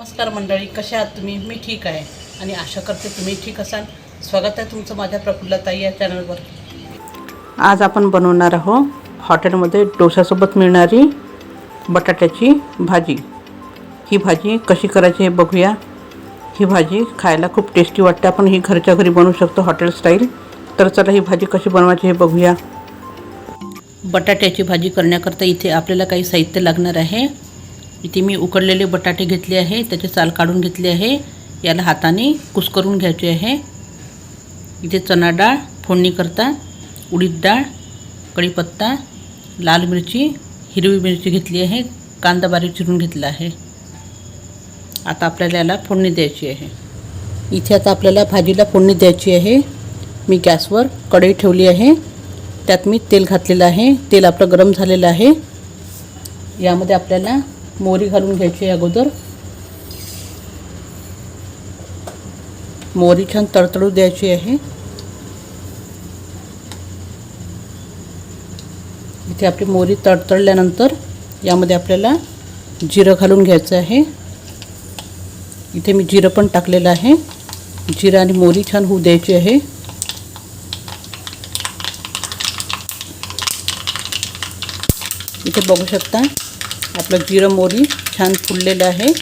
नमस्कार मंडळी कशा आहात तुम्ही? मी ठीक आहे आणि आशा करते तुम्ही ठीक असाल. स्वागत आहे तुमचं माझ्या प्रफुल्लताई या चॅनलवर. आज आपण बनवणार आहोत हॉटेलमध्ये डोशासोबत मिळणारी बटाट्याची भाजी. ही भाजी कशी करायची हे बघूया. ही भाजी खायला खूप टेस्टी वाटते. आपण ही घरच्या घरी बनवू शकतो हॉटेल स्टाईल. तर चला ही भाजी कशी बनवायची हे बघूया. बटाट्याची भाजी करण्याकरता इथे आपल्याला काही साहित्य लागणार आहे. इथे मी उकडलेले बटाटे घेतले आहे त्याचे साल काढून घेतले आहे याला हाताने कुस्करून घ्यायचे आहे. इथे चणा डाळ फोडणीकरता उडीद डाळ कढीपत्ता लाल मिरची हिरवी मिरची घेतली आहे कांदा बारीक चिरून घेतला आहे. आता आपल्याला याला फोडणी द्यायची आहे. इथे आता आपल्याला भाजीला फोडणी द्यायची आहे. मी गॅसवर कढई ठेवली आहे. त्यात मी तेल घातलेलं आहे. तेल आपलं गरम झालेलं आहे. यामध्ये आपल्याला मोहरी घालून घ्यायची आहे अगोदर. मोहरी छान तडतडू द्यायची आहे. इथे आपली मोहरी तडतडल्यानंतर यामध्ये आपल्याला जिरं घालून घ्यायचं आहे. इथे मी जिरं पण टाकलेलं आहे. जिरं आणि मोहरी छान होऊ द्यायची आहे. इथे बघू शकता. आपलं जिरं मोरी छान फुललेलं आहे.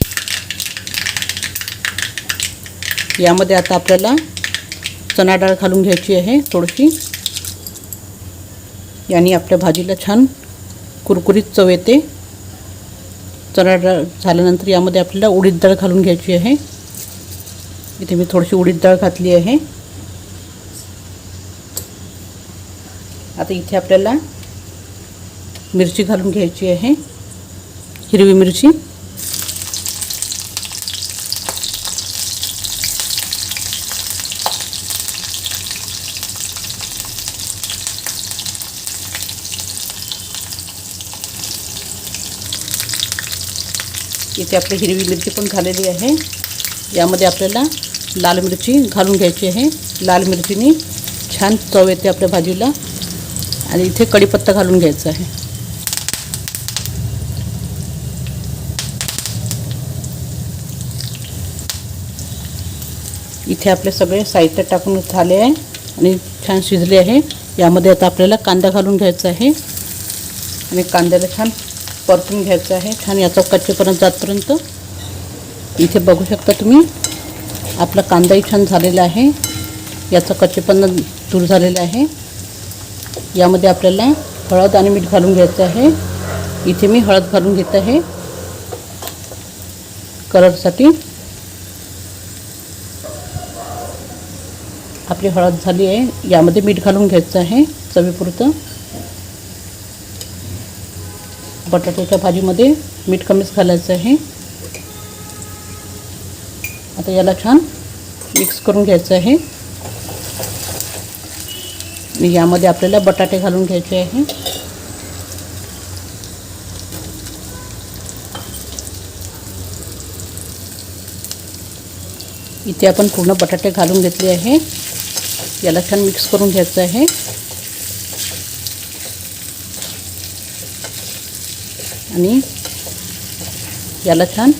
यामध्ये आता आपल्याला चणा डाळ घालून घ्यायची आहे थोडीशी. याने आपल्या भाजीला छान कुरकुरीत चव येते. चणा डाळ झाल्यानंतर यामध्ये आपल्याला उडीद डाळ घालून घ्यायची आहे. इथे मी थोडीशी उडीद डाळ घातली आहे. आता इथे आपल्याला मिरची घालून घ्यायची आहे. हिरवी मिरची. इथे आपली हिरवी मिरची पण झालेली आहे. यामध्ये आपल्याला लाल मिरची घालून घ्यायची आहे. लाल मिरचीने छान चव येते आपल्या भाजीला. आणि इथे कढीपत्ता घालून घ्यायचा आहे. इथे आपले सगळे साहित्य टाकून झाले आहे आणि छान शिजले आहे. यामध्ये आता आपल्याला कांदा घालून घ्यायचा आहे. आणि कांद्याला छान परतून घ्यायचं आहे. छान याचा कच्चेपर्यंत जातपर्यंत. इथे बघू शकता तुम्ही आपला कांदाही छान झालेला आहे. याचा कच्चेपणा दूर झालेला आहे. यामध्ये आपल्याला हळद आणि मीठ घालून घ्यायचं आहे. इथे मी हळद घालून घेत आहे. कलरसाठी. आपली हळद झाली आहे. यामध्ये मीठ घालून घ्यायचं आहे चवीपुरतं. बटाट्याच्या भाजीमध्ये मीठ कमीच घालायचं आहे. आता याला छान मिक्स करून घ्यायचं आहे. आणि यामध्ये आपल्याला बटाटे घालून घ्यायचे आहे. इथे आपण पूर्ण बटाटे घालून घेतले आहे. याला छान मिक्स करून घ्यायचं आहे. आणि याला छान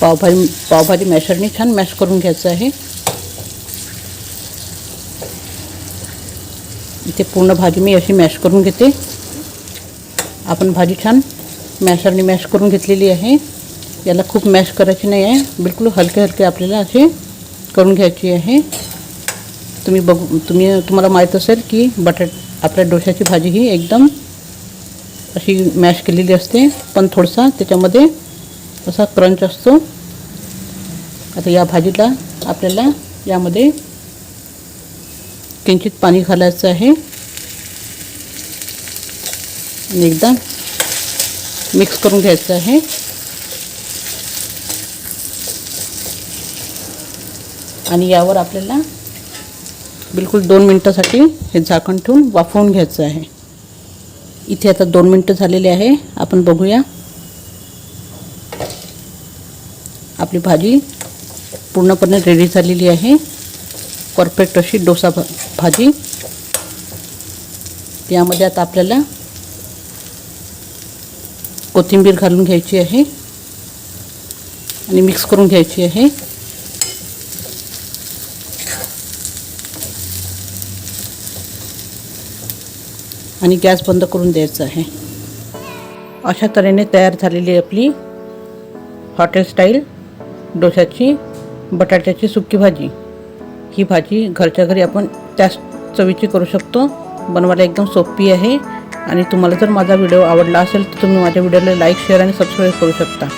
पावभाजी पावभाजी मॅशरने छान मॅश करून घ्यायचं आहे. इथे पूर्ण भाजी मी अशी मॅश करून घेते. आपण भाजी छान मॅशरने मॅश करून घेतलेली आहे. याला खूप मॅश करायची नाही आहे. बिलकुल हलके हलके आपल्याला असे करून घ्यायची आहे. तुम्ही बघू तुम्ही तुम्हाला माहीत असेल की बटाट आपल्या डोशाची भाजी ही एकदम अशी मॅश केलेली असते. पण थोडासा त्याच्यामध्ये असा क्रंच असतो. आता या भाजीला आपल्याला यामध्ये किंचित पाणी घालायचं आहे. आणि एकदा मिक्स करून घ्यायचं आहे. आणि यावर आपल्याला बिलकुल दोन मिनटासाठी हे झाकण ठेवून वाफवून घ्यायचं आहे. इथे आता दोन मिनटं झालेले आहे. आपण बघूया. आपली भाजी पूर्णपणे रेडी झालेली आहे. परफेक्ट अशी डोसा भा भाजी. यामध्ये आता आपल्याला कोथिंबीर घालून घ्यायची आहे. आणि मिक्स करून घ्यायची आहे. आणि गॅस बंद करून द्यायचं आहे. अशा तऱ्हेने तयार झालेली आपली हॉटेल स्टाईल डोशाची बटाट्याची सुकी भाजी. ही भाजी घरच्या घरी आपण त्याच चवीची करू शकतो. बनवायला एकदम सोपी आहे. आणि तुम्हाला जर माझा व्हिडिओ आवडला असेल तर तुम्ही माझ्या व्हिडिओला लाईक शेअर आणि सबस्क्राईब करू शकता.